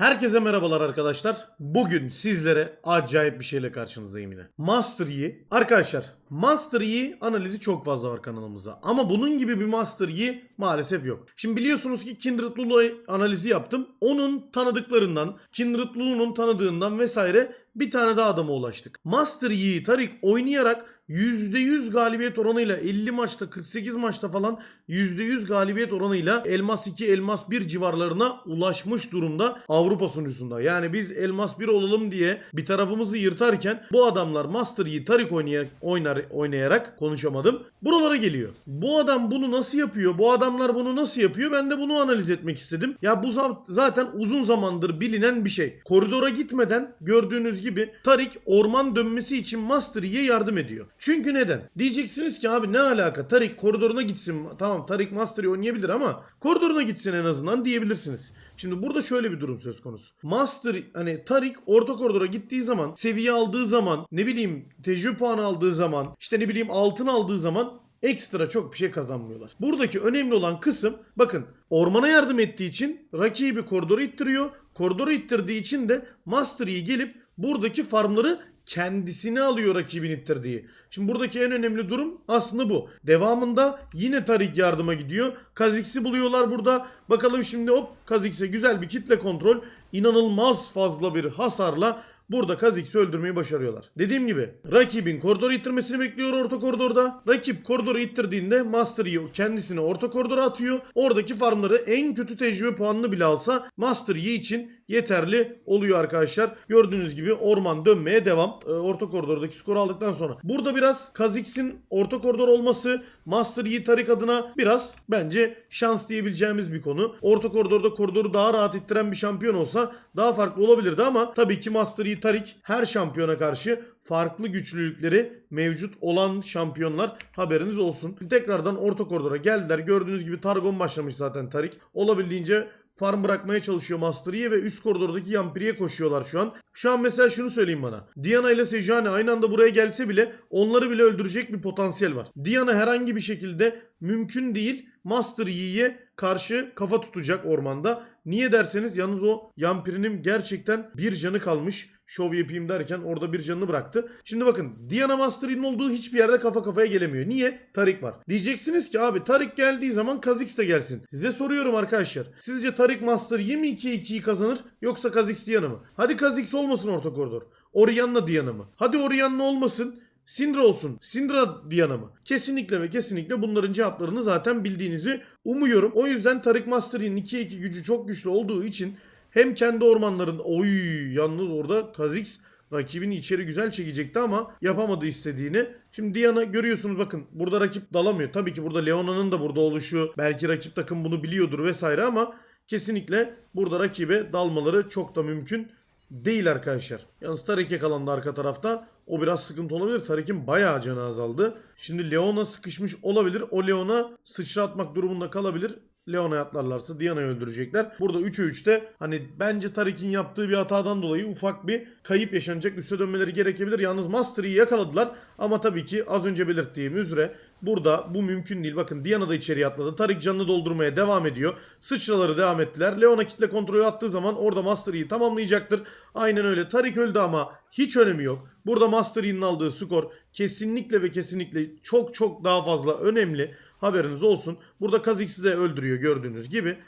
Herkese merhabalar arkadaşlar. Bugün sizlere acayip bir şeyle karşınızdayım yine. Master Yi. Arkadaşlar Master Yi analizi çok fazla var kanalımızda. Ama bunun gibi bir Master Yi maalesef yok. Şimdi biliyorsunuz ki Kindred Lulu analizi yaptım. Onun tanıdıklarından, Kindred Lulu'nun tanıdığından vesaire bir tane daha adama ulaştık. Master Yi Tarik oynayarak %100 galibiyet oranıyla 50 maçta 48 maçta falan %100 galibiyet oranıyla Elmas 2 Elmas 1 civarlarına ulaşmış durumda Avrupa sunucusunda. Yani biz Elmas 1 olalım diye bir tarafımızı yırtarken bu adamlar Master Yi Tarik oynaya, oynar, oynayarak konuşamadım. Buralara geliyor. Bu adam bunu nasıl yapıyor? Bu adamlar bunu nasıl yapıyor? Ben de bunu analiz etmek istedim. Ya bu za- zaten uzun zamandır bilinen bir şey. Koridora gitmeden gördüğünüz gibi Tarik orman dönmesi için Master Yi'ye yardım ediyor. Çünkü neden? Diyeceksiniz ki abi ne alaka? Tarik koridoruna gitsin. Tamam Tarik Master Yi oynayabilir ama koridoruna gitsin en azından diyebilirsiniz. Şimdi burada şöyle bir durum söz konusu. Master hani Tarik orta koridora gittiği zaman, seviye aldığı zaman, ne bileyim tecrübe puanı aldığı zaman, işte ne bileyim altın aldığı zaman ekstra çok bir şey kazanmıyorlar. Buradaki önemli olan kısım bakın ormana yardım ettiği için rakibi koridora ittiriyor. Koridoru ittirdiği için de Master Yi gelip buradaki farmları kendisine alıyor rakibin ittirdiği. Şimdi buradaki en önemli durum aslında bu. Devamında yine Tarik yardıma gidiyor. Kazix'i buluyorlar burada. Bakalım şimdi hop Kazix'e güzel bir kitle kontrol. inanılmaz fazla bir hasarla Burada Kha'Zix'i öldürmeyi başarıyorlar. Dediğim gibi rakibin koridoru ittirmesini bekliyor orta koridorda. Rakip koridoru ittirdiğinde Master Yi kendisini orta koridora atıyor. Oradaki farmları en kötü tecrübe puanını bile alsa Master Yi için yeterli oluyor arkadaşlar. Gördüğünüz gibi orman dönmeye devam. Ee, orta koridordaki skoru aldıktan sonra. Burada biraz Kha'Zix'in orta koridor olması Master Yi Tarik adına biraz bence şans diyebileceğimiz bir konu. Orta koridorda koridoru daha rahat ittiren bir şampiyon olsa daha farklı olabilirdi ama tabii ki Master Yi Tarik her şampiyona karşı farklı güçlülükleri mevcut olan şampiyonlar haberiniz olsun. Tekrardan orta koridora geldiler. Gördüğünüz gibi Targon başlamış zaten Tarik. Olabildiğince farm bırakmaya çalışıyor Master ve üst koridordaki Yampiri'ye koşuyorlar şu an. Şu an mesela şunu söyleyeyim bana. Diana ile Sejuani aynı anda buraya gelse bile onları bile öldürecek bir potansiyel var. Diana herhangi bir şekilde mümkün değil Master Yi'ye karşı kafa tutacak ormanda. Niye derseniz yalnız o Yampiri'nin gerçekten bir canı kalmış. Şov yapayım derken orada bir canını bıraktı. Şimdi bakın Diana Master Yi'nin olduğu hiçbir yerde kafa kafaya gelemiyor. Niye? Tarik var. Diyeceksiniz ki abi Tarik geldiği zaman Kha'Zix de gelsin. Size soruyorum arkadaşlar. Sizce Tarik Master Yi mi 2-2'yi kazanır yoksa Kha'Zix Diana mı? Hadi Kha'Zix olmasın orta koridor. Orianna Diana mı? Hadi Orianna olmasın. Syndra olsun. Syndra Diana mı? Kesinlikle ve kesinlikle bunların cevaplarını zaten bildiğinizi umuyorum. O yüzden Tarik Master'in 2'ye 2 gücü çok güçlü olduğu için hem kendi ormanlarında oy yalnız orada Kha'Zix rakibini içeri güzel çekecekti ama yapamadı istediğini. Şimdi Diana görüyorsunuz bakın burada rakip dalamıyor. Tabii ki burada Leona'nın da burada oluşu belki rakip takım bunu biliyordur vesaire ama kesinlikle burada rakibe dalmaları çok da mümkün değil arkadaşlar. Yalnız Tarik yakalandı arka tarafta. O biraz sıkıntı olabilir. Tarik'in bayağı canı azaldı. Şimdi Leona sıkışmış olabilir. O Leona sıçratmak durumunda kalabilir. Leona'ya atlarlarsa Diana'yı öldürecekler. Burada 3'e 3'te hani bence Tarik'in yaptığı bir hatadan dolayı ufak bir kayıp yaşanacak. Üste dönmeleri gerekebilir. Yalnız Master'ı yakaladılar. Ama tabii ki az önce belirttiğim üzere burada bu mümkün değil. Bakın Diana da içeriye atladı. Tarik canını doldurmaya devam ediyor. Sıçraları devam ettiler. Leona kitle kontrolü attığı zaman orada Master Yi tamamlayacaktır. Aynen öyle. Tarik öldü ama hiç önemi yok. Burada Master Yi'nin aldığı skor kesinlikle ve kesinlikle çok çok daha fazla önemli. Haberiniz olsun. Burada Kha'Zix'i de öldürüyor gördüğünüz gibi.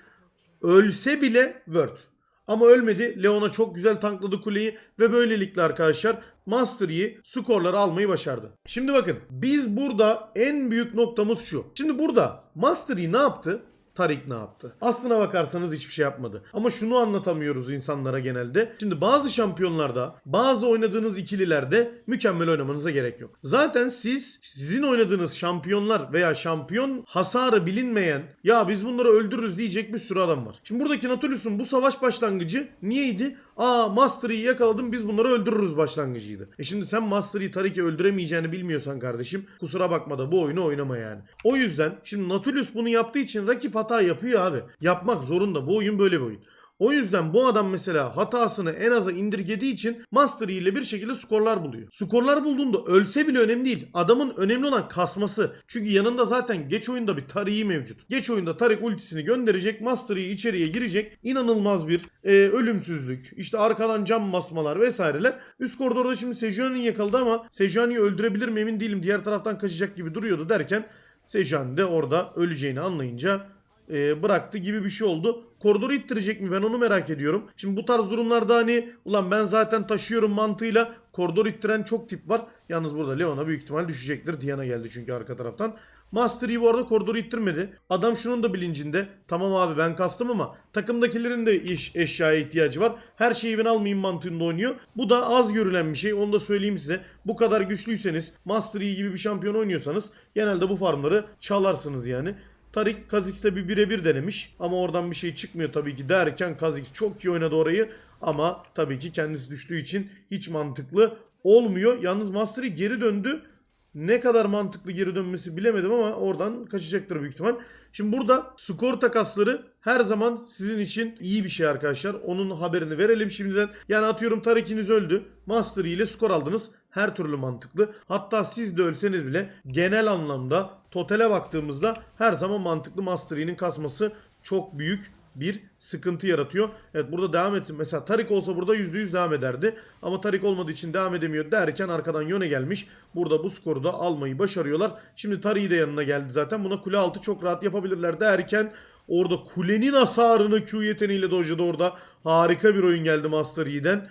Ölse bile Word. Ama ölmedi. Leona çok güzel tankladı kuleyi ve böylelikle arkadaşlar Master Yi skorları almayı başardı. Şimdi bakın biz burada en büyük noktamız şu. Şimdi burada Master Yi ne yaptı? Tarik ne yaptı? Aslına bakarsanız hiçbir şey yapmadı. Ama şunu anlatamıyoruz insanlara genelde. Şimdi bazı şampiyonlarda, bazı oynadığınız ikililerde mükemmel oynamanıza gerek yok. Zaten siz, sizin oynadığınız şampiyonlar veya şampiyon hasarı bilinmeyen ya biz bunları öldürürüz diyecek bir sürü adam var. Şimdi buradaki Nautilus'un bu savaş başlangıcı niyeydi? Aa Master Yi'yi yakaladım biz bunları öldürürüz başlangıcıydı. E şimdi sen Master Yi Tarik'i öldüremeyeceğini bilmiyorsan kardeşim kusura bakma da bu oyunu oynama yani. O yüzden şimdi Nautilus bunu yaptığı için rakip hata yapıyor abi. Yapmak zorunda bu oyun böyle bir oyun. O yüzden bu adam mesela hatasını en aza indirgediği için Master ile bir şekilde skorlar buluyor. Skorlar bulduğunda ölse bile önemli değil. Adamın önemli olan kasması. Çünkü yanında zaten geç oyunda bir Tarihi mevcut. Geç oyunda Tarik ultisini gönderecek. Master içeriye girecek. İnanılmaz bir e, ölümsüzlük. İşte arkadan cam basmalar vesaireler. Üst koridorda şimdi Sejuani'yi yakaladı ama Sejuani'yi öldürebilir mi emin değilim. Diğer taraftan kaçacak gibi duruyordu derken Sejuani de orada öleceğini anlayınca e, bıraktı gibi bir şey oldu. Koridoru ittirecek mi ben onu merak ediyorum. Şimdi bu tarz durumlarda hani ulan ben zaten taşıyorum mantığıyla koridor ittiren çok tip var. Yalnız burada Leon'a büyük ihtimal düşecektir. Diana geldi çünkü arka taraftan. Master bu arada koridoru ittirmedi. Adam şunun da bilincinde. Tamam abi ben kastım ama takımdakilerin de iş eşyaya ihtiyacı var. Her şeyi ben almayayım mantığında oynuyor. Bu da az görülen bir şey. Onu da söyleyeyim size. Bu kadar güçlüyseniz Master gibi bir şampiyon oynuyorsanız genelde bu farmları çalarsınız yani. Tarik Kazix'te bir birebir denemiş ama oradan bir şey çıkmıyor tabii ki derken Kazix çok iyi oynadı orayı ama tabii ki kendisi düştüğü için hiç mantıklı olmuyor. Yalnız Master Yi geri döndü. Ne kadar mantıklı geri dönmesi bilemedim ama oradan kaçacaktır büyük ihtimal. Şimdi burada skor takasları her zaman sizin için iyi bir şey arkadaşlar. Onun haberini verelim şimdiden. Yani atıyorum Tarik'iniz öldü. Master ile skor aldınız. Her türlü mantıklı. Hatta siz de ölseniz bile genel anlamda totale baktığımızda her zaman mantıklı Master Yi'nin kasması çok büyük bir sıkıntı yaratıyor. Evet burada devam etsin. Mesela Tarik olsa burada %100 devam ederdi. Ama Tarik olmadığı için devam edemiyor derken arkadan Yone gelmiş. Burada bu skoru da almayı başarıyorlar. Şimdi Tarik'i de yanına geldi zaten. Buna kule altı çok rahat yapabilirler derken orada kulenin hasarını Q yeteneğiyle dojladı orada. Harika bir oyun geldi Master Yi'den.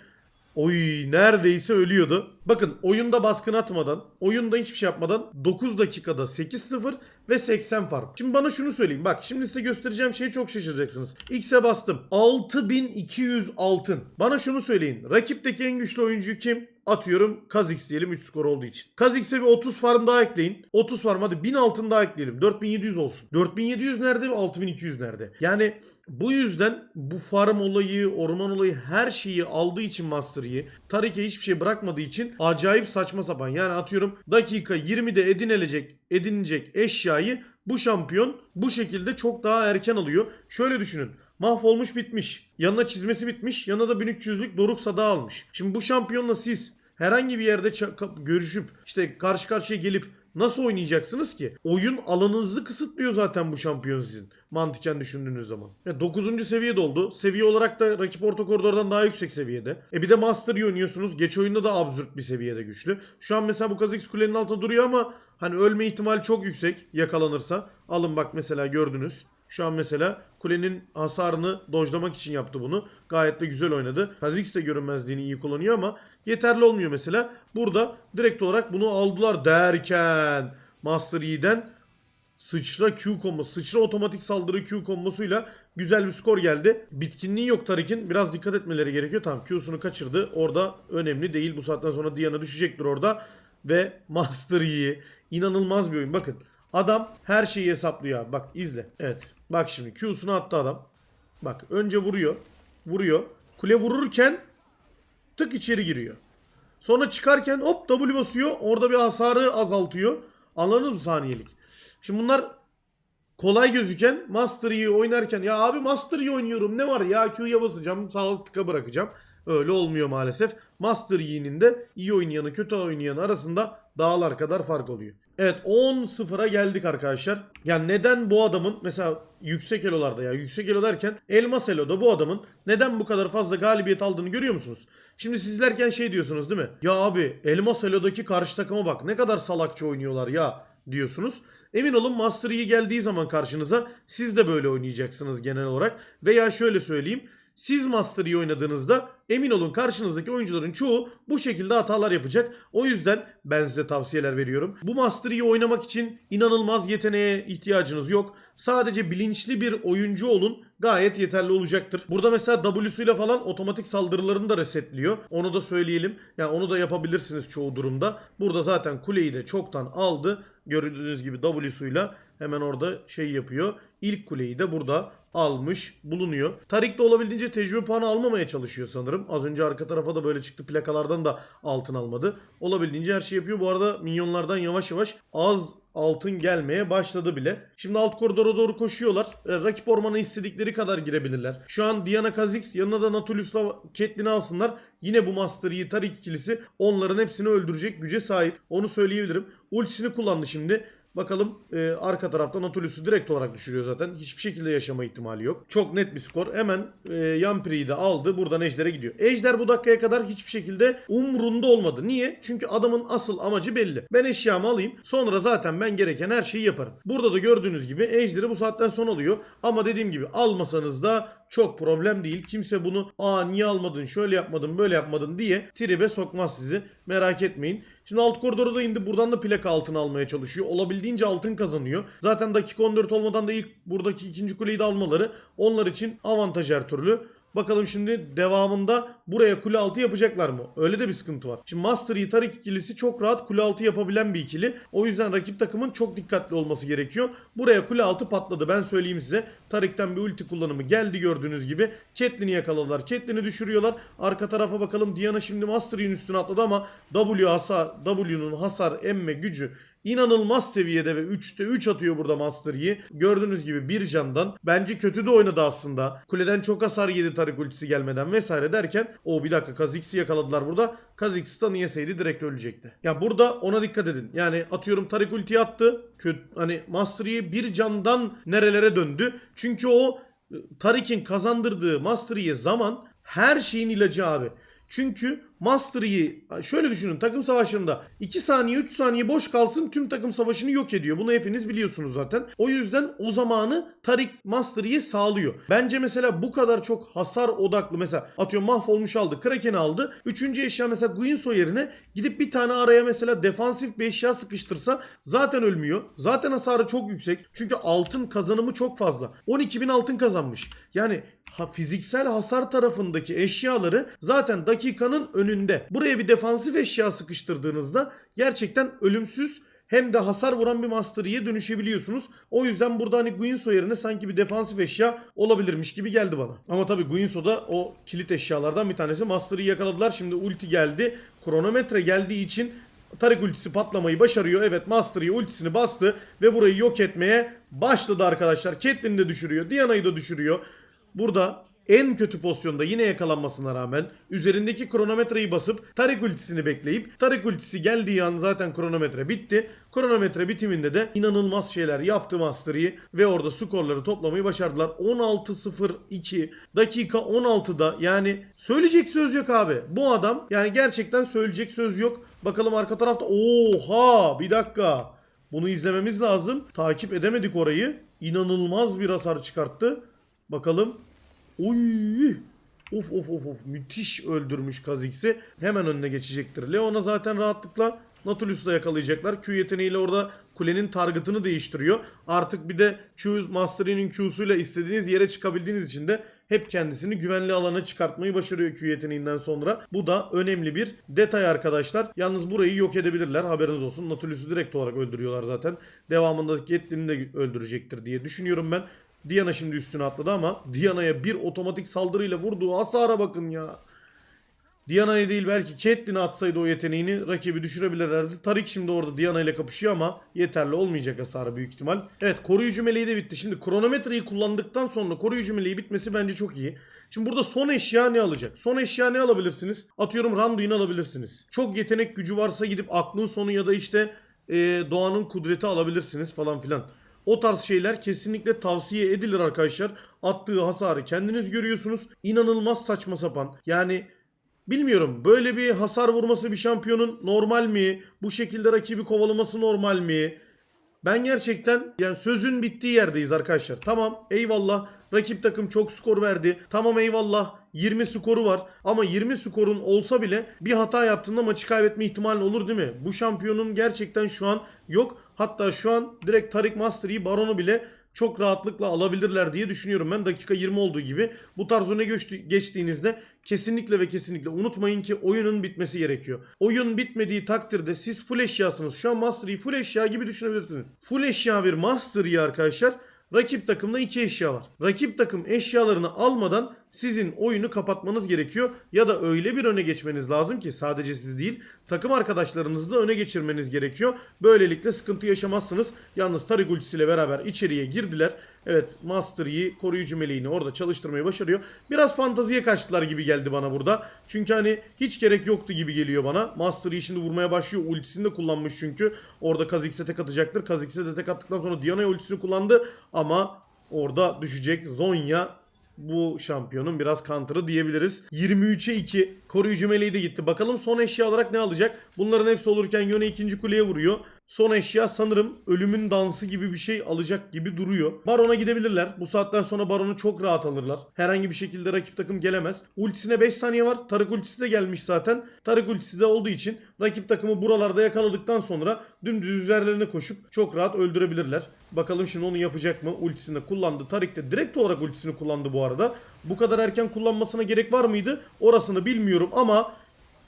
Oy neredeyse ölüyordu. Bakın oyunda baskın atmadan, oyunda hiçbir şey yapmadan 9 dakikada 8-0 ve 80 farm. Şimdi bana şunu söyleyin. Bak şimdi size göstereceğim şeyi çok şaşıracaksınız. X'e bastım. 6200 altın. Bana şunu söyleyin. Rakipteki en güçlü oyuncu kim? Atıyorum Kazix diyelim 3 skor olduğu için. Kazix'e bir 30 farm daha ekleyin. 30 farm hadi 1000 altın daha ekleyelim. 4700 olsun. 4700 nerede? 6200 nerede? Yani bu yüzden bu farm olayı, orman olayı her şeyi aldığı için Master Tarik'e hiçbir şey bırakmadığı için acayip saçma sapan. Yani atıyorum dakika 20'de edinilecek, edinilecek eşyayı bu şampiyon bu şekilde çok daha erken alıyor. Şöyle düşünün. Mahvolmuş bitmiş. Yanına çizmesi bitmiş. Yanına da 1300'lük Doruk Sada almış. Şimdi bu şampiyonla siz herhangi bir yerde görüşüp işte karşı karşıya gelip nasıl oynayacaksınız ki? Oyun alanınızı kısıtlıyor zaten bu şampiyon sizin. Mantıken düşündüğünüz zaman. 9. seviyede oldu. Seviye olarak da rakip orta koridordan daha yüksek seviyede. E bir de Master Yi oynuyorsunuz. Geç oyunda da absürt bir seviyede güçlü. Şu an mesela bu Kha'Zix kulenin altında duruyor ama hani ölme ihtimali çok yüksek yakalanırsa. Alın bak mesela gördünüz. Şu an mesela kulenin hasarını dojlamak için yaptı bunu. Gayet de güzel oynadı. Kha'Zix de görünmezliğini iyi kullanıyor ama yeterli olmuyor mesela. Burada direkt olarak bunu aldılar derken Master Yi'den sıçra Q kombosu, sıçra otomatik saldırı Q kombosuyla güzel bir skor geldi. Bitkinliği yok Tarik'in. Biraz dikkat etmeleri gerekiyor. Tamam Q'sunu kaçırdı. Orada önemli değil. Bu saatten sonra Diana düşecektir orada. Ve Master Yi. inanılmaz bir oyun. Bakın adam her şeyi hesaplıyor abi. Bak izle. Evet. Bak şimdi Q'sunu attı adam. Bak önce vuruyor. Vuruyor. Kule vururken tık içeri giriyor. Sonra çıkarken hop W basıyor. Orada bir hasarı azaltıyor. Anladın mı saniyelik? Şimdi bunlar kolay gözüken Master Yi oynarken ya abi Master Yi oynuyorum ne var ya Q'ya basacağım sağlık tıka bırakacağım. Öyle olmuyor maalesef. Master Yi'nin de iyi oynayanı kötü oynayanı arasında dağlar kadar fark oluyor. Evet 10-0'a geldik arkadaşlar. Yani neden bu adamın mesela yüksek elolarda ya yüksek elo derken elmas eloda bu adamın neden bu kadar fazla galibiyet aldığını görüyor musunuz? Şimdi sizlerken şey diyorsunuz değil mi? Ya abi elmas elodaki karşı takıma bak ne kadar salakça oynuyorlar ya diyorsunuz. Emin olun Master Yi geldiği zaman karşınıza siz de böyle oynayacaksınız genel olarak. Veya şöyle söyleyeyim. Siz Master Yi oynadığınızda emin olun karşınızdaki oyuncuların çoğu bu şekilde hatalar yapacak. O yüzden ben size tavsiyeler veriyorum. Bu Master oynamak için inanılmaz yeteneğe ihtiyacınız yok. Sadece bilinçli bir oyuncu olun gayet yeterli olacaktır. Burada mesela W'suyla falan otomatik saldırılarını da resetliyor. Onu da söyleyelim. Yani onu da yapabilirsiniz çoğu durumda. Burada zaten kuleyi de çoktan aldı. Gördüğünüz gibi W'suyla hemen orada şey yapıyor. İlk kuleyi de burada almış bulunuyor. Tarik de olabildiğince tecrübe puanı almamaya çalışıyor sanırım. Az önce arka tarafa da böyle çıktı plakalardan da altın almadı. Olabildiğince her şey yapıyor. Bu arada minyonlardan yavaş yavaş az altın gelmeye başladı bile. Şimdi alt koridora doğru koşuyorlar. E, rakip ormana istedikleri kadar girebilirler. Şu an Diana Kha'Zix yanına da Natulus'la Catelyn'i alsınlar. Yine bu Master Yi Tarik ikilisi onların hepsini öldürecek güce sahip. Onu söyleyebilirim. Ultisini kullandı şimdi. Bakalım e, arka tarafta Nautilus'u direkt olarak düşürüyor zaten. Hiçbir şekilde yaşama ihtimali yok. Çok net bir skor. Hemen e, Yampri'yi de aldı. Buradan Ejder'e gidiyor. Ejder bu dakikaya kadar hiçbir şekilde umrunda olmadı. Niye? Çünkü adamın asıl amacı belli. Ben eşyamı alayım. Sonra zaten ben gereken her şeyi yaparım. Burada da gördüğünüz gibi Ejder'i bu saatten sonra alıyor. Ama dediğim gibi almasanız da çok problem değil. Kimse bunu aa niye almadın şöyle yapmadın böyle yapmadın diye tribe sokmaz sizi. Merak etmeyin. Şimdi alt koridora da indi. Buradan da plaka altın almaya çalışıyor. Olabildiğince altın kazanıyor. Zaten dakika 14 olmadan da ilk buradaki ikinci kuleyi de almaları onlar için avantaj her türlü. Bakalım şimdi devamında buraya kule altı yapacaklar mı? Öyle de bir sıkıntı var. Şimdi Master Yi Tarik ikilisi çok rahat kule altı yapabilen bir ikili. O yüzden rakip takımın çok dikkatli olması gerekiyor. Buraya kule altı patladı ben söyleyeyim size. Tarik'ten bir ulti kullanımı geldi gördüğünüz gibi. Catelyn'i yakaladılar. Catelyn'i düşürüyorlar. Arka tarafa bakalım. Diana şimdi Master Yi'nin üstüne atladı ama W hasar, W'nun hasar emme gücü inanılmaz seviyede ve 3'te 3 atıyor burada Master Yi. Gördüğünüz gibi bir candan. Bence kötü de oynadı aslında. Kuleden çok hasar yedi Tarik ultisi gelmeden vesaire derken o bir dakika Kha'Zix'i yakaladılar burada. Kha'Zix stun yeseydi direkt ölecekti. Ya burada ona dikkat edin. Yani atıyorum Tarik ultiyi attı. Kötü, hani Master Yi bir candan nerelere döndü. Çünkü o Tarik'in kazandırdığı Master Yi'ye zaman her şeyin ilacı abi. Çünkü Master şöyle düşünün takım savaşlarında 2 saniye 3 saniye boş kalsın tüm takım savaşını yok ediyor. Bunu hepiniz biliyorsunuz zaten. O yüzden o zamanı Tarik Master sağlıyor. Bence mesela bu kadar çok hasar odaklı mesela atıyorum mahvolmuş aldı Kraken aldı. Üçüncü eşya mesela Guinsoo yerine gidip bir tane araya mesela defansif bir eşya sıkıştırsa zaten ölmüyor. Zaten hasarı çok yüksek. Çünkü altın kazanımı çok fazla. 12 bin altın kazanmış. Yani ha, fiziksel hasar tarafındaki eşyaları zaten dakikanın önünde. Buraya bir defansif eşya sıkıştırdığınızda gerçekten ölümsüz hem de hasar vuran bir Master dönüşebiliyorsunuz. O yüzden burada hani Guinsoo yerine sanki bir defansif eşya olabilirmiş gibi geldi bana. Ama tabii Guinsoo da o kilit eşyalardan bir tanesi. Master yakaladılar. Şimdi ulti geldi. Kronometre geldiği için Tarik ultisi patlamayı başarıyor. Evet Master ultisini bastı ve burayı yok etmeye başladı arkadaşlar. Catelyn'i de düşürüyor. Diana'yı da düşürüyor. Burada en kötü pozisyonda yine yakalanmasına rağmen üzerindeki kronometreyi basıp Tarik ultisini bekleyip Tarik ultisi geldiği an zaten kronometre bitti. Kronometre bitiminde de inanılmaz şeyler yaptı Master Yi ve orada skorları toplamayı başardılar. 16-0-2 dakika 16'da yani söyleyecek söz yok abi. Bu adam yani gerçekten söyleyecek söz yok. Bakalım arka tarafta oha bir dakika. Bunu izlememiz lazım. Takip edemedik orayı. İnanılmaz bir hasar çıkarttı. Bakalım. Oy! Of of of of müthiş öldürmüş Kha'Zix'i. Hemen önüne geçecektir. Leon'a zaten rahatlıkla Nautilus'u da yakalayacaklar. Q yeteneğiyle orada kulenin targetını değiştiriyor. Artık bir de Q Master Yi'nin Q'suyla istediğiniz yere çıkabildiğiniz için de hep kendisini güvenli alana çıkartmayı başarıyor Q yeteneğinden sonra. Bu da önemli bir detay arkadaşlar. Yalnız burayı yok edebilirler. Haberiniz olsun. Nautilus'u direkt olarak öldürüyorlar zaten. Devamında Catelyn'i de öldürecektir diye düşünüyorum ben. Diana şimdi üstüne atladı ama Diana'ya bir otomatik saldırıyla vurduğu hasara bakın ya. Diana'ya değil belki Catelyn'e atsaydı o yeteneğini rakibi düşürebilirlerdi. Tarik şimdi orada Diana ile kapışıyor ama yeterli olmayacak hasarı büyük ihtimal. Evet koruyucu meleği de bitti. Şimdi kronometreyi kullandıktan sonra koruyucu meleği bitmesi bence çok iyi. Şimdi burada son eşya ne alacak? Son eşya ne alabilirsiniz? Atıyorum Randuin'i alabilirsiniz. Çok yetenek gücü varsa gidip aklın sonu ya da işte e, doğanın kudreti alabilirsiniz falan filan. O tarz şeyler kesinlikle tavsiye edilir arkadaşlar. Attığı hasarı kendiniz görüyorsunuz. İnanılmaz saçma sapan. Yani bilmiyorum böyle bir hasar vurması bir şampiyonun normal mi? Bu şekilde rakibi kovalaması normal mi? Ben gerçekten yani sözün bittiği yerdeyiz arkadaşlar. Tamam eyvallah rakip takım çok skor verdi. Tamam eyvallah 20 skoru var. Ama 20 skorun olsa bile bir hata yaptığında maçı kaybetme ihtimalin olur değil mi? Bu şampiyonun gerçekten şu an yok. Hatta şu an direkt Tarik Mastery'i Baron'u bile çok rahatlıkla alabilirler diye düşünüyorum ben. Dakika 20 olduğu gibi bu tarz öne geçti- geçtiğinizde kesinlikle ve kesinlikle unutmayın ki oyunun bitmesi gerekiyor. Oyun bitmediği takdirde siz full eşyasınız. Şu an Mastery'i full eşya gibi düşünebilirsiniz. Full eşya bir Mastery arkadaşlar. Rakip takımda iki eşya var. Rakip takım eşyalarını almadan sizin oyunu kapatmanız gerekiyor ya da öyle bir öne geçmeniz lazım ki sadece siz değil takım arkadaşlarınızı da öne geçirmeniz gerekiyor. Böylelikle sıkıntı yaşamazsınız. Yalnız Tarik ultisiyle beraber içeriye girdiler. Evet Master Yi koruyucu meleğini orada çalıştırmayı başarıyor. Biraz fantaziye kaçtılar gibi geldi bana burada. Çünkü hani hiç gerek yoktu gibi geliyor bana. Master Yi şimdi vurmaya başlıyor. Ultisini de kullanmış çünkü. Orada Kha'Zix'e tek atacaktır. Kha'Zix'e de tek attıktan sonra Diana'ya ultisini kullandı. Ama orada düşecek. Zonya bu şampiyonun biraz counter'ı diyebiliriz. 23'e 2 koruyucu meleği de gitti. Bakalım son eşya olarak ne alacak? Bunların hepsi olurken Yone ikinci kuleye vuruyor. Son eşya sanırım ölümün dansı gibi bir şey alacak gibi duruyor. Baron'a gidebilirler. Bu saatten sonra Baron'u çok rahat alırlar. Herhangi bir şekilde rakip takım gelemez. Ultisine 5 saniye var. Tarık ultisi de gelmiş zaten. Tarık ultisi de olduğu için rakip takımı buralarda yakaladıktan sonra dümdüz üzerlerine koşup çok rahat öldürebilirler. Bakalım şimdi onu yapacak mı? Ultisini kullandı. Tarik de direkt olarak ultisini kullandı bu arada. Bu kadar erken kullanmasına gerek var mıydı? Orasını bilmiyorum ama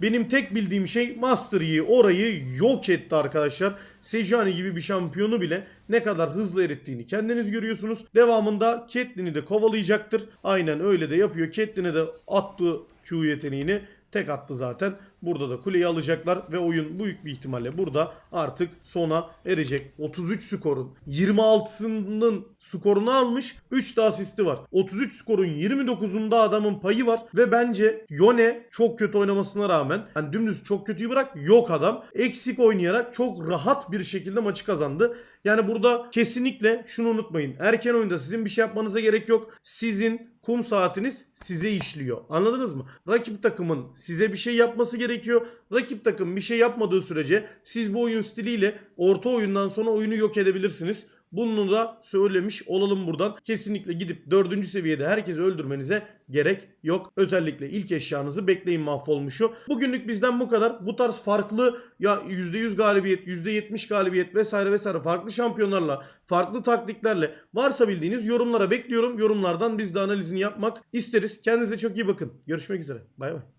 benim tek bildiğim şey Master Yi orayı yok etti arkadaşlar. Sejani gibi bir şampiyonu bile ne kadar hızlı erittiğini kendiniz görüyorsunuz. Devamında Catelyn'i de kovalayacaktır. Aynen öyle de yapıyor. Catelyn'e de attı Q yeteneğini. Tek attı zaten. Burada da kuleyi alacaklar ve oyun büyük bir ihtimalle burada artık sona erecek. 33 skorun 26'sının skorunu almış. 3 de asisti var. 33 skorun 29'unda adamın payı var ve bence Yone çok kötü oynamasına rağmen hani dümdüz çok kötüyü bırak yok adam. Eksik oynayarak çok rahat bir şekilde maçı kazandı. Yani burada kesinlikle şunu unutmayın. Erken oyunda sizin bir şey yapmanıza gerek yok. Sizin kum saatiniz size işliyor. Anladınız mı? Rakip takımın size bir şey yapması gerekiyor. Rakip takım bir şey yapmadığı sürece siz bu oyun stiliyle orta oyundan sonra oyunu yok edebilirsiniz. Bunu da söylemiş olalım buradan. Kesinlikle gidip 4. seviyede herkesi öldürmenize gerek yok. Özellikle ilk eşyanızı bekleyin mahvolmuşu. Bugünlük bizden bu kadar. Bu tarz farklı ya %100 galibiyet, %70 galibiyet vesaire vesaire farklı şampiyonlarla, farklı taktiklerle varsa bildiğiniz yorumlara bekliyorum. Yorumlardan biz de analizini yapmak isteriz. Kendinize çok iyi bakın. Görüşmek üzere. Bay bay.